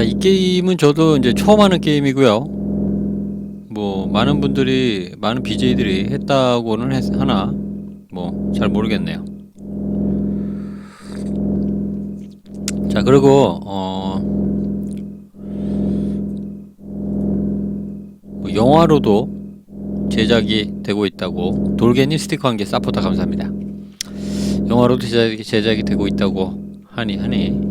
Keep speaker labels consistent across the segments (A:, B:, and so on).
A: 자, 이 게임은 저도 이제 처음 하는 게임이고요. 뭐 많은 분들이 많은 BJ들이 했다고는 했, 하나 뭐 잘 모르겠네요. 자, 그리고 어 뭐 영화로도 제작이 되고 있다고 돌개님 스티커 한 개 사포타 감사합니다. 영화로도 제작이, 제작이 되고 있다고 하니 하니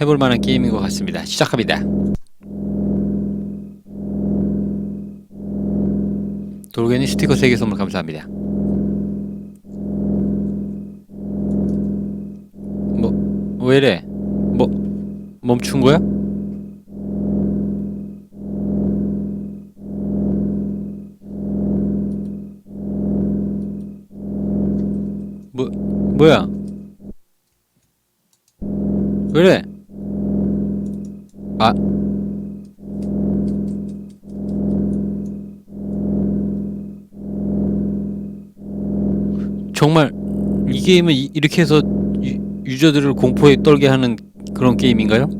A: 해볼 만한 게임인 것 같습니다. 시작합니다. 돌개님 스티커 3개 선물 감사합니다. 뭐, 왜래? 뭐, 멈춘 거야? 정말 이 게임은 이, 이렇게 해서 유, 유저들을 공포에 떨게 하는 그런 게임인가요?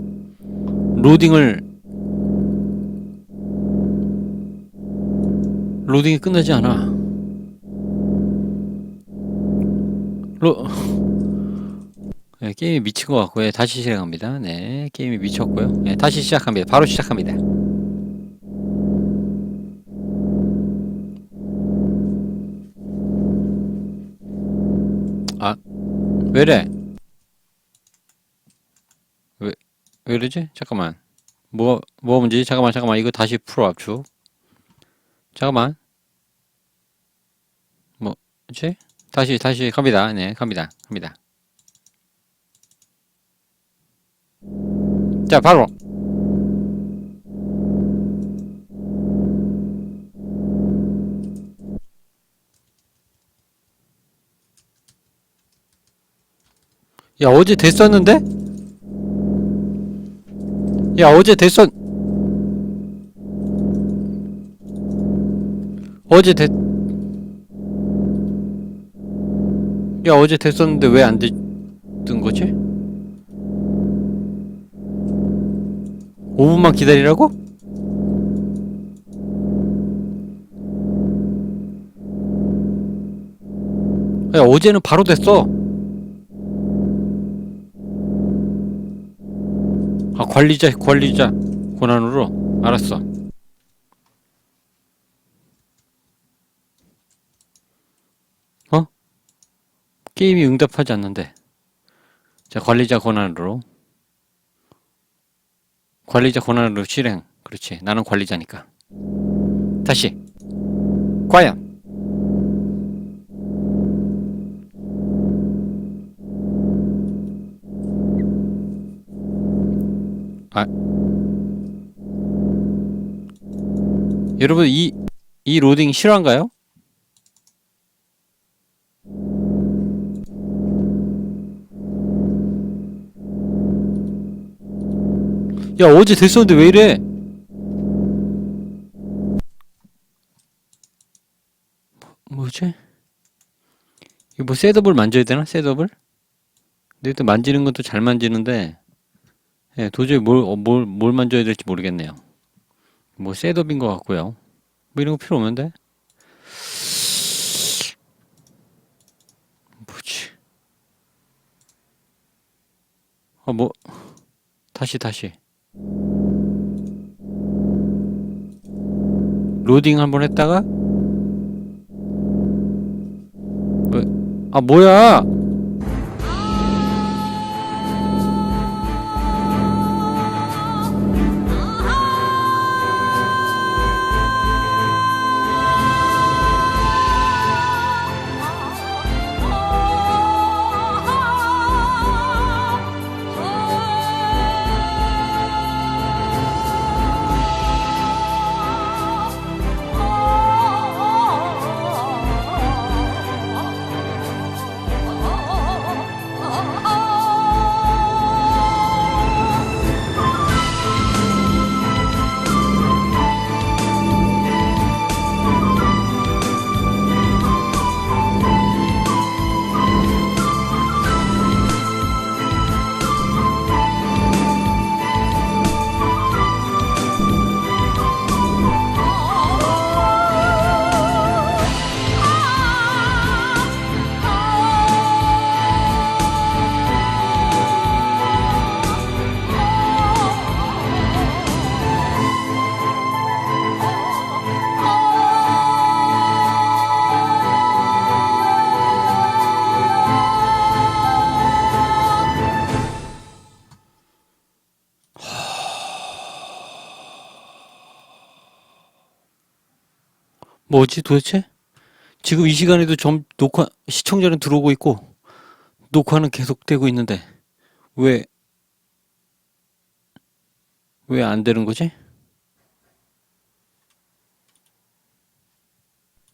A: 로딩을 로딩이 끝나지 않아. 로 네, 게임이 미친 것 같고요. 예, 다시 실행합니다. 네, 게임이 미쳤고요. 네, 다시 시작합니다. 바로 시작합니다. 왜래? 왜, 왜 이러지? 잠깐만. 뭐, 뭐 문제지? 잠깐만, 잠깐만. 이거 다시 풀어, 압축. 잠깐만. 뭐지? 다시, 다시 갑니다. 네, 갑니다. 갑니다. 자, 바로. 야, 어제 됐었는데? 야, 어제 됐었... 어제 됐... 야, 어제 됐었는데 왜 안 됐던 거지? 5분만 기다리라고? 야, 어제는 바로 됐어. 관리자, 관리자 권한으로? 알았어. 어? 게임이 응답하지 않는데. 자, 관리자 권한으로. 관리자 권한으로 실행. 그렇지. 나는 관리자니까. 다시. 과연. 아. 여러분, 이, 이 로딩 실화인가요? 야, 어제 됐었는데 왜 이래? 뭐지? 이거 뭐 셋업을 만져야 되나? 셋업을? 근데 또 만지는 것도 잘 만지는데 예, 도저히 뭘, 어, 뭘, 뭘 만져야 될지 모르겠네요. 뭐 셋업인 것 같고요. 뭐 이런 거 필요 없는데? 뭐지? 아, 뭐 다시 다시 로딩 한번 했다가 뭐, 아 뭐야 뭐지 도대체? 지금 이 시간에도 점 녹화 시청자는 들어오고 있고 녹화는 계속되고 있는데 왜 왜 안 되는 거지?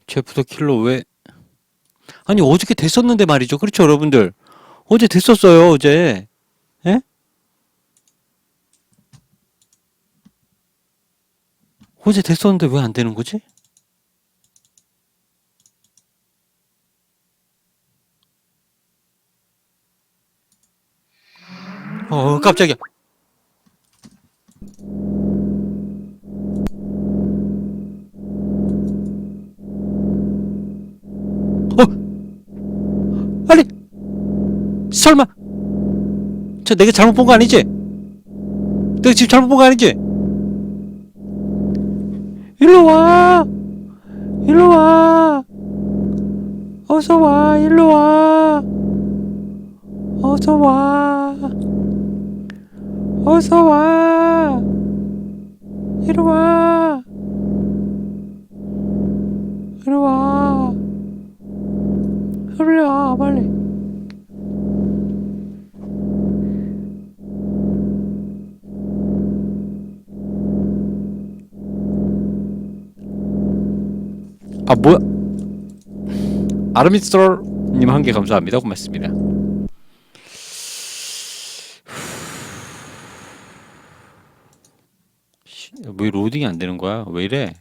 A: 제프 더 킬러 왜 아니 어저께 됐었는데 말이죠. 그렇죠, 여러분들. 어제 됐었어요, 어제. 예? 어제 됐었는데 왜 안 되는 거지? 어, 깜짝이야. 어? 아니, 설마, 저 내가 잘못 본 거 아니지? 내가 지금 잘못 본 거 아니지? 일로 와! 일로 와! 어서 와, 일로 와! 어서 와! 어서 와! 이리 와! 이리 와! 빨리 와, 빨리. 아, 뭐야? 아르미스터님 한 개 감사합니다. 고맙습니다. 씨, 왜 로딩이 안 되는 거야? 왜 이래?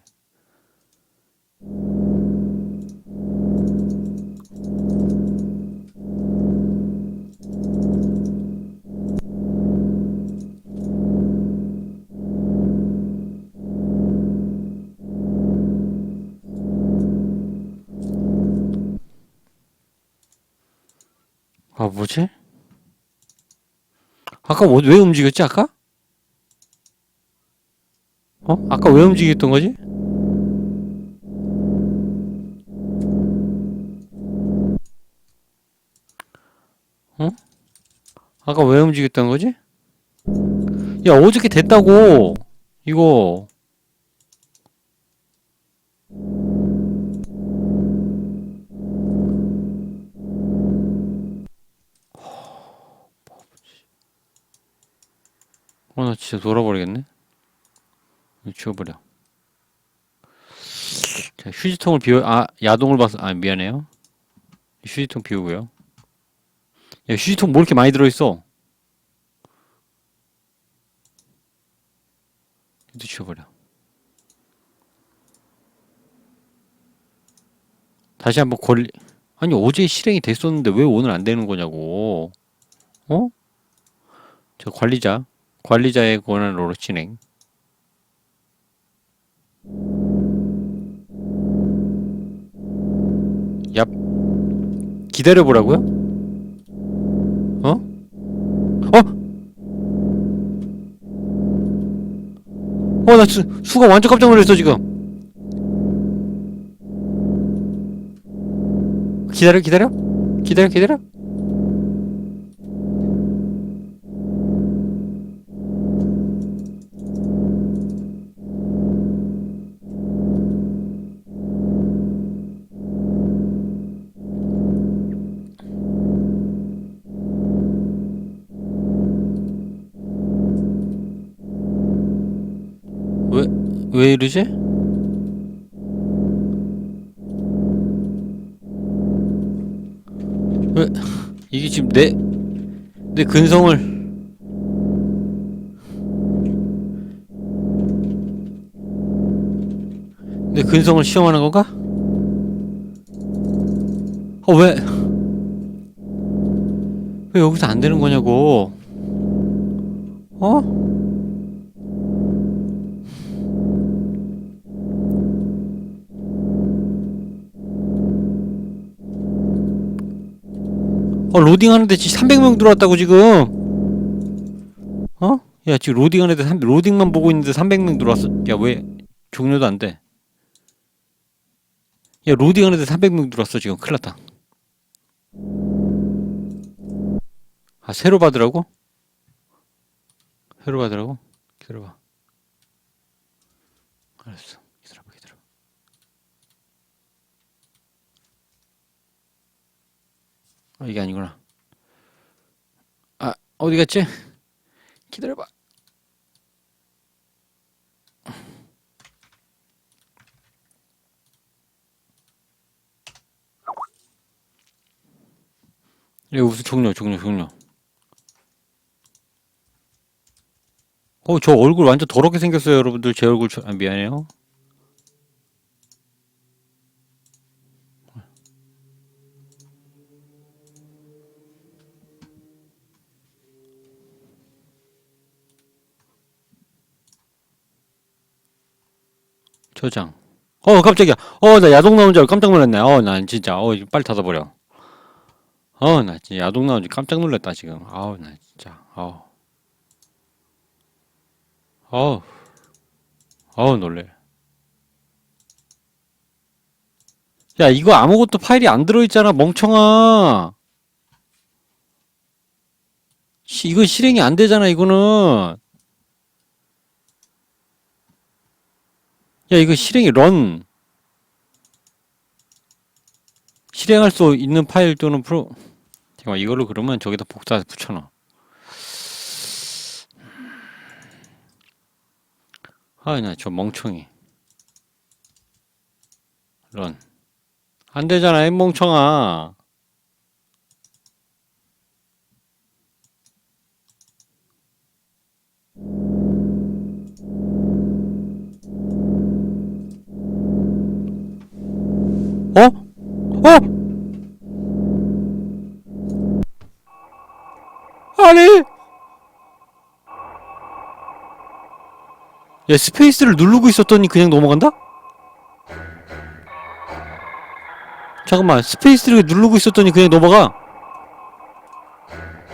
A: 아, 뭐지? 아까 뭐, 왜 움직였지, 아까? 어? 아까 왜 움직였던 거지? 어? 아까 왜 움직였던 거지? 야, 어저께 됐다고! 이거. 어, 나 진짜 돌아버리겠네? 이거 지워버려. 자, 휴지통을 비워, 아, 야동을 봐서, 아, 미안해요. 휴지통 비우고요. 야, 휴지통 뭐 이렇게 많이 들어있어? 이것도 지워버려. 다시 한번 권리, 아니, 어제 실행이 됐었는데 왜 오늘 안 되는 거냐고. 어? 저 관리자, 관리자의 권한으로 진행. 얍. 기다려보라고요? 어? 어? 어, 나 수, 수가 완전 깜짝 놀랐어, 지금. 기다려, 기다려? 기다려, 기다려? 왜, 왜 이러지? 왜, 이게 지금 내, 내 근성을. 내 근성을 시험하는 건가? 어, 왜? 왜 여기서 안 되는 거냐고. 어? 어, 로딩하는데 지금 300명 들어왔다고 지금. 어? 야, 지금 로딩하는데 3 로딩만 보고 있는데 300명 들어왔어. 야, 왜 종료도 안 돼? 야, 로딩하는데 300명 들어왔어 지금. 큰일 났다. 아, 새로 받으라고? 새로 받으라고? 기다려봐. 알았어. 기다려봐, 기다려봐. 어, 이게 아니구나. 아, 어디 갔지? 기다려봐. 예, 우수 종료, 종료, 종료. 어, 저 얼굴 완전 더럽게 생겼어요, 여러분들. 제 얼굴, 저, 아, 미안해요. 저장. 어, 깜짝이야. 어, 나 야동 나온 줄 깜짝 놀랐네. 어, 난 진짜, 어, 빨리 닫아버려. 어, 나 진짜 야동 나온 줄 깜짝 놀랐다, 지금. 아우, 나 진짜, 아우. 어우, 어우, 놀래. 야, 이거 아무것도 파일이 안 들어있잖아, 멍청아. 시, 이거 실행이 안 되잖아, 이거는. 야, 이거 실행이 런. 실행할 수 있는 파일 또는 프로. 잠깐만, 이걸로 그러면 저기다 복사 붙여놔. 아, 나 저 멍청이. 런. 안 되잖아, 이 멍청아. 어? 어? 아니! 야, 스페이스를 누르고 있었더니 그냥 넘어간다? 잠깐만, 스페이스를 누르고 있었더니 그냥 넘어가.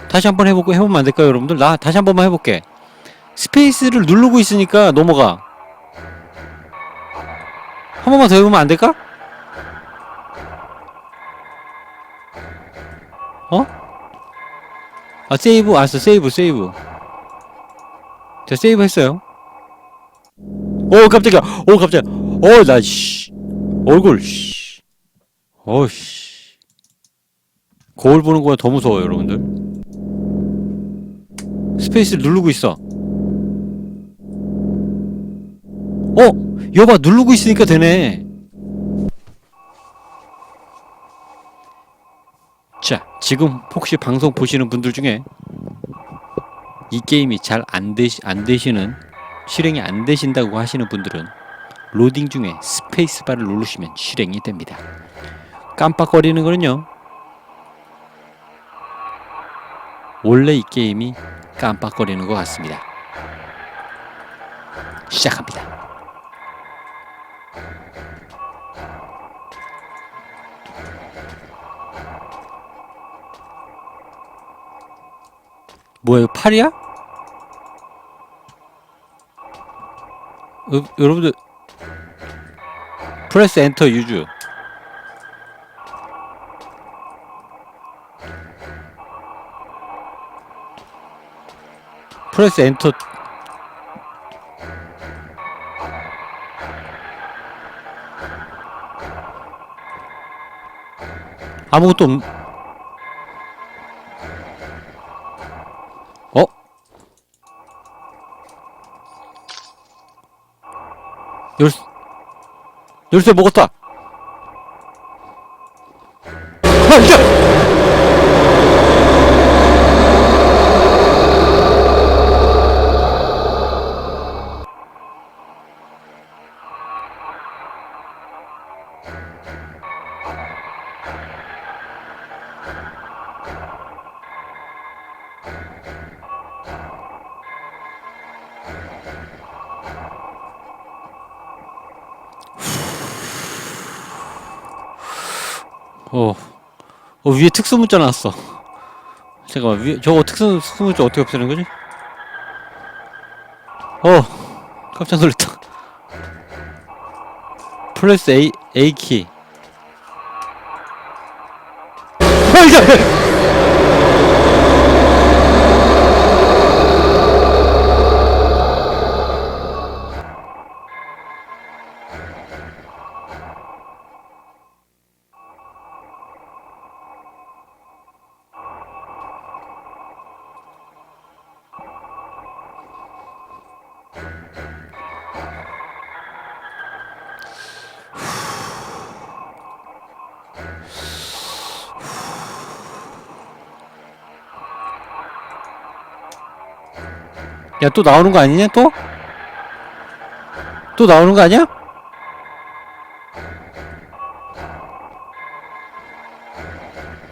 A: 다시 한번 해보고, 해보면 안 될까요, 여러분들? 나 다시 한 번만 해볼게. 스페이스를 누르고 있으니까 넘어가. 한 번만 더 해보면 안 될까? 어? 아, 세이브, 알았어, 세이브, 세이브. 자, 세이브 했어요. 오, 깜짝이야. 오, 깜짝이야. 오, 나, 씨. 얼굴, 씨. 어, 씨. 거울 보는 거보다 더 무서워요, 여러분들. 스페이스를 누르고 있어. 어? 여봐, 누르고 있으니까 되네. 자, 지금 혹시 방송 보시는 분들 중에 이 게임이 잘 안 되시, 안 되시는, 실행이 안 되신다고 하시는 분들은 로딩 중에 스페이스바를 누르시면 실행이 됩니다. 깜빡거리는 거는요, 원래 이 게임이 깜빡거리는 것 같습니다. 시작합니다. 뭐야, 이거 팔이야? 여, 여러분들, 프레스 엔터 유즈. 프레스 엔터. 아무것도 없, 열쇠 먹었다! 아, 이제! 어, 어, 위에 특수 문자 나왔어. 잠깐만, 위에, 저거 특수, 특수 문자 어떻게 없애는 거지? 어, 깜짝 놀랐다. 플러스 A, A 키. 어, 이제! 야, 또 나오는 거 아니냐, 또? 또 나오는 거 아니야?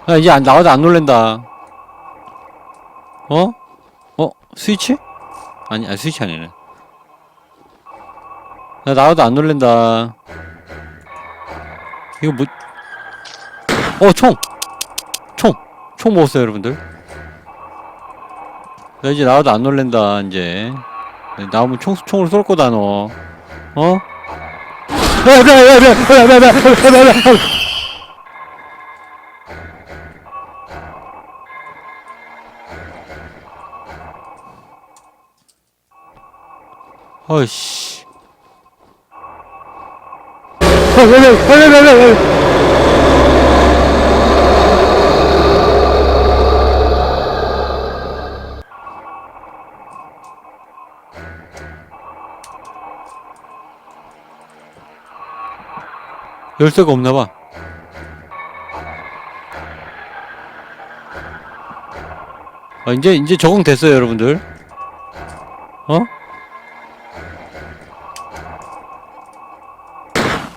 A: 야, 이제 안, 나와도 안 놀랜다. 어? 어? 스위치? 아니, 아, 스위치 아니네. 나 나와도 안 놀랜다. 이거 뭐, 어, 총! 총! 총 먹었어요, 여러분들. 나 이제 나와도 안 놀랜다 이제 나오면 총, 총을 쏠 거다 너 어? 어이씨 열쇠가 없나 봐. 아, 이제, 이제 적응됐어요, 여러분들. 어?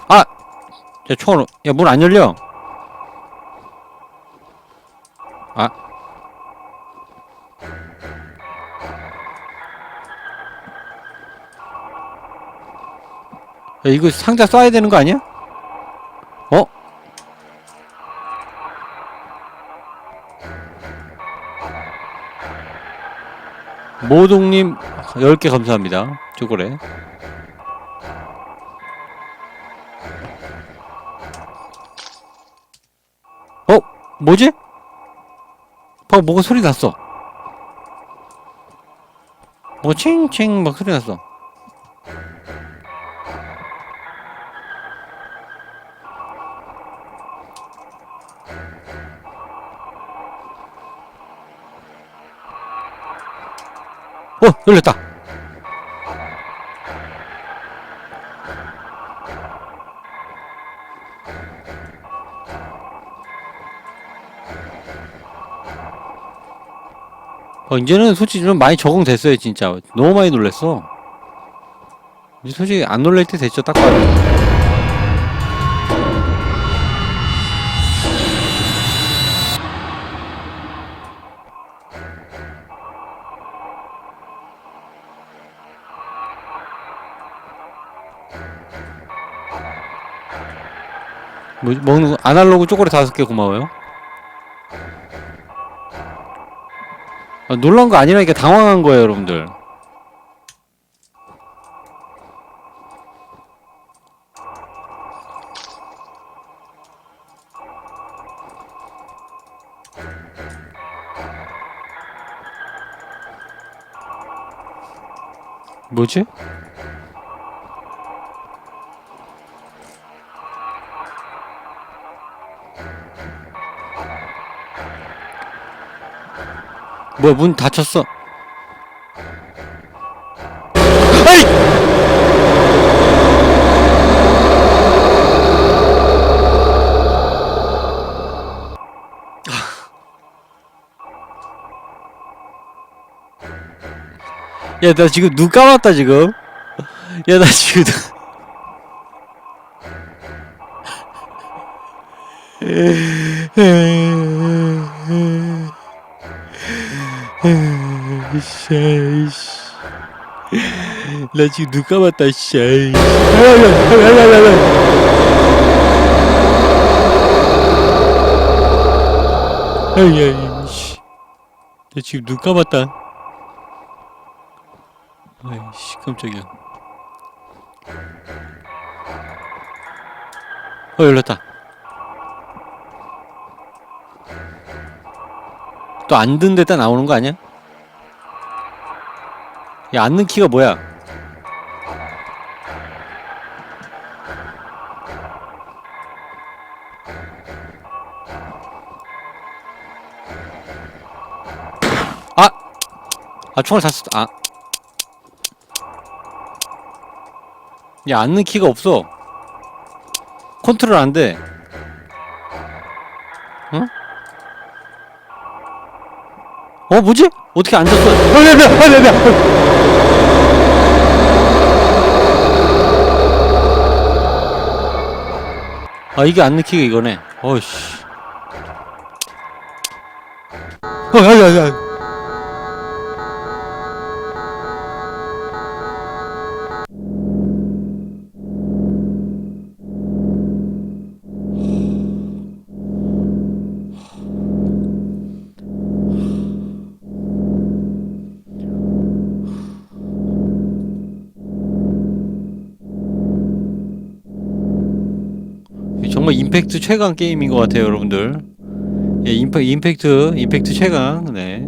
A: 아! 야, 총으로. 야, 문 안 열려. 아. 야, 이거 상자 쏴야 되는 거 아니야? 모동님 10개 감사합니다. 초콜릿. 어? 뭐지? 방금 뭐가 소리 났어. 뭐 칭칭 막 소리 났어. 어, 열렸다. 어, 이제는 솔직히 좀 많이 적응됐어요, 진짜. 너무 많이 놀랬어. 이제 솔직히 안 놀랄 때 됐죠, 딱 봐도. 뭐, 먹는 거, 아날로그 초콜릿 다섯 개 고마워요. 아, 놀란 거 아니라니까 당황한 거예요, 여러분들. 뭐지? 뭐야 문 닫혔어? 아이! 야 나 지금 눈 감았다 지금. 야 나 지금 씨, 씨. 나 지금 눈 감았다, 씨. 아야, 씨. 나 지금 눈 감았다. 아이씨, 깜짝이야. 어, 열렸다. 또 안 든 데다 나오는 거 아니야? 야, 앉는 키가 뭐야? 아! 아, 총알 샀어. 아. 야, 앉는 키가 없어. 컨트롤 안 돼. 어? 어, 뭐지? 어떻게 앉았어? 어, 네, 네. 아 이게 안 느끼게 이거네. 어이씨. 어, 야, 야, 야. 정말 임팩트 최강 게임인 것 같아요, 여러분들. 예, 임팩, 임팩트, 임팩트 최강. 네.